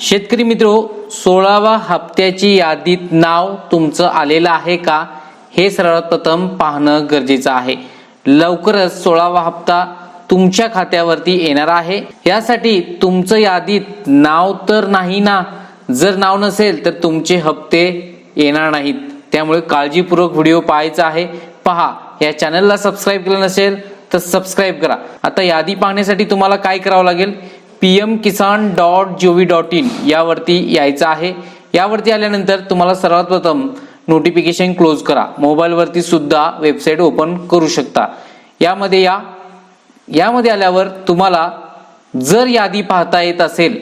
शेतकरी मित्रो सोळावा हप्त्याची यादीत नाव तुमचं आलेलं आहे का? हे सर्वात प्रथम पाहणं गरजेचं आहे. लवकरच सोळावा हप्ता तुमच्या खात्यावरती येणार आहे. यासाठी तुमचं यादीत नाव तर नाही ना? जर नाव नसेल तर तुमचे हप्ते येणार नाहीत. त्यामुळे काळजीपूर्वक व्हिडिओ पाहायचा आहे. पहा या चॅनलला सबस्क्राईब केलं नसेल तर सबस्क्राईब करा. आता यादी पाहण्यासाठी तुम्हाला काय करावं लागेल? P M Kisan dot G V dot in यावरती यायचं आहे. यावरती आल्यानंतर तुम्हाला सर्वात प्रथम नोटिफिकेशन क्लोज करा. मोबाईलवरती सुद्धा वेबसाईट ओपन करू शकता. यामध्ये या यामध्ये आल्यावर तुम्हाला जर यादी पाहता येत असेल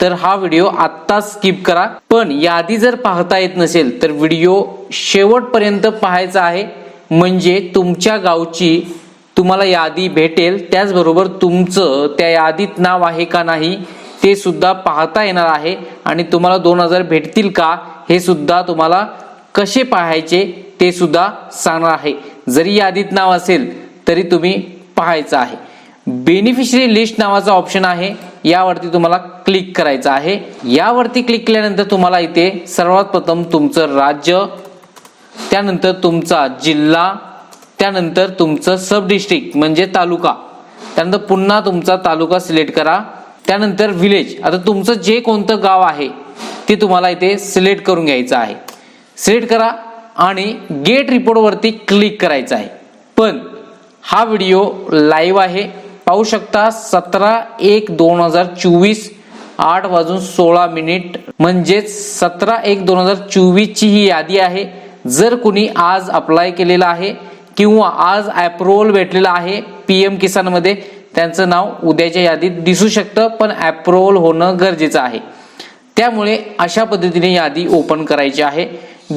तर हा व्हिडिओ आत्ता स्किप करा. पण यादी जर पाहता येत नसेल तर व्हिडिओ शेवटपर्यंत पाहायचा आहे. म्हणजे तुमच्या गावची तुम्हाला यादी भेटेल. त्याचबरोबर तुमचं त्या यादीत नाव आहे का नाही ते सुद्धा पाहता येणार आहे. आणि तुम्हाला दोन हजार भेटतील का हे सुद्धा तुम्हाला कसे पाहायचे ते सुद्धा सांगणार आहे. जरी यादीत नाव असेल तरी तुम्ही पाहायचं आहे. बेनिफिशरी लिस्ट नावाचा ऑप्शन आहे. यावरती तुम्हाला क्लिक करायचं आहे. यावरती क्लिक केल्यानंतर तुम्हाला इथे सर्वात प्रथम तुमचं राज्य त्यानंतर तुमचा जिल्हा त्यानंतर तुमचं सब डिस्ट्रिक्ट म्हणजे तालुका. त्यानंतर पुन्हा तुमचा तालुका सिलेक्ट करा. त्यानंतर विलेज आता तुमचं जे कोणतं गाव आहे ते तुम्हाला इथे सिलेक्ट करून घ्यायचं आहे. सिलेक्ट करा आणि गेट रिपोर्टवरती क्लिक करायचं आहे. पण हा व्हिडिओ लाईव्ह आहे. पाहू शकता सतरा एक दोन हजार चोवीस आठ वाजून सोळा मिनिट म्हणजेच सतरा एक दोन हजार चोवीसची ही यादी आहे. जर कुणी आज अप्लाय केलेला आहे किंवा आज अप्रुव्हल भेटलेलं आहे पी एम किसानमध्ये. त्यांचं नाव उद्याच्या यादीत दिसू शकतं पण अप्रुव्हल होणं गरजेचं आहे. त्यामुळे अशा पद्धतीने यादी ओपन करायची आहे.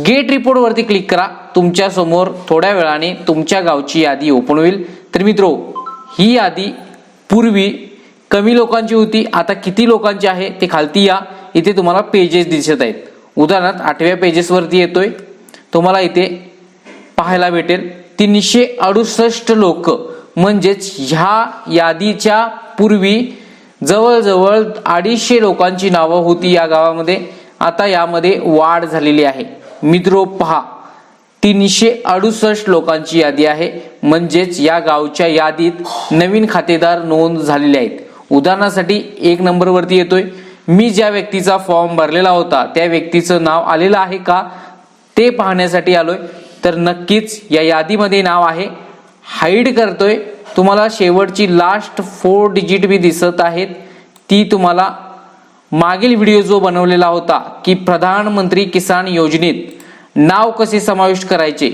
गेट रिपोर्टवरती क्लिक करा. तुमच्यासमोर थोड्या वेळाने तुमच्या गावची यादी ओपन होईल. तर मित्रो ही यादी पूर्वी कमी लोकांची होती आता किती लोकांची आहे ते खालती या. इथे तुम्हाला पेजेस दिसत आहेत. उदाहरणार्थ आठव्या पेजेसवरती येतोय. तुम्हाला इथे पाहायला भेटेल. तीनशे अडुसष्ट लोक म्हणजेच ह्या यादीच्या पूर्वी जवळजवळ अडीचशे लोकांची नावं होती या गावामध्ये. आता यामध्ये वाढ झालेली आहे. मित्रो पहा. तीनशे अडुसष्ट लोकांची यादी आहे. म्हणजेच या गावच्या यादीत नवीन खातेदार नोंद झालेले आहेत. उदाहरणासाठी एक नंबरवरती येतोय. मी ज्या व्यक्तीचा फॉर्म भरलेला होता त्या व्यक्तीचं नाव आलेलं आहे का? ते पाहण्यासाठी आलोय. तर नक्कीच या यादीमध्ये नाव आहे. हाईड करतोय. तुम्हाला शेवटची लास्ट फोर डिजिट बी दिसत आहेत. ती तुम्हाला मागील व्हिडिओ जो बनवलेला होता की प्रधानमंत्री किसान योजनेत नाव कसे समाविष्ट करायचे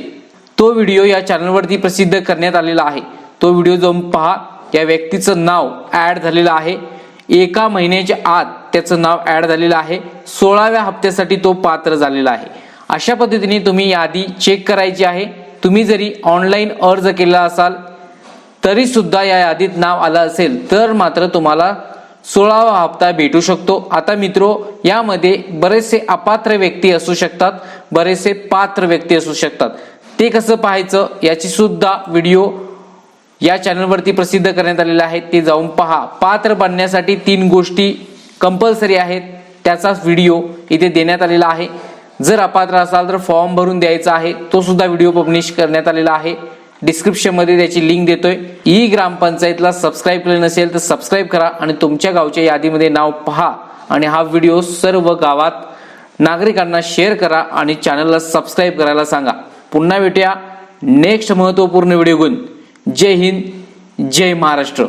तो व्हिडिओ या चॅनलवरती प्रसिद्ध करण्यात आलेला आहे. तो व्हिडिओ जाऊन पहा. या व्यक्तीचं नाव ॲड झालेलं आहे. एका महिन्याच्या आत त्याचं नाव ॲड झालेलं आहे. सोळाव्या हप्त्यासाठी तो पात्र झालेला आहे. अशा पद्धतीने तुम्ही यादी चेक करायची आहे. तुम्ही जरी ऑनलाईन अर्ज केला असाल तरी सुद्धा या यादीत नाव आलं असेल तर मात्र तुम्हाला सोळावा हप्ता भेटू शकतो. आता मित्रो यामध्ये बरेचसे अपात्र व्यक्ती असू शकतात बरेचसे पात्र व्यक्ती असू शकतात. ते कसं पाहायचं याची सुद्धा व्हिडिओ या चॅनलवरती प्रसिद्ध करण्यात आलेला आहे ते जाऊन पहा. पात्र बनण्यासाठी तीन गोष्टी कंपल्सरी आहेत. त्याचाच व्हिडिओ इथे देण्यात आलेला आहे. जर अपात्र असाल तर फॉर्म भरून द्यायचा आहे. तो सुद्धा व्हिडिओ पब्लिश करण्यात आलेला आहे. डिस्क्रिप्शनमध्ये त्याची लिंक देतोय. ई ग्रामपंचायतला सबस्क्राईब केलं नसेल तर सबस्क्राईब करा आणि तुमच्या गावच्या यादीमध्ये नाव पहा आणि हा व्हिडिओ सर्व गावात नागरिकांना शेअर करा आणि चॅनलला सबस्क्राईब करायला सांगा. पुन्हा भेटूया नेक्स्ट महत्त्वपूर्ण व्हिडिओ घेऊन. जय हिंद जय महाराष्ट्र.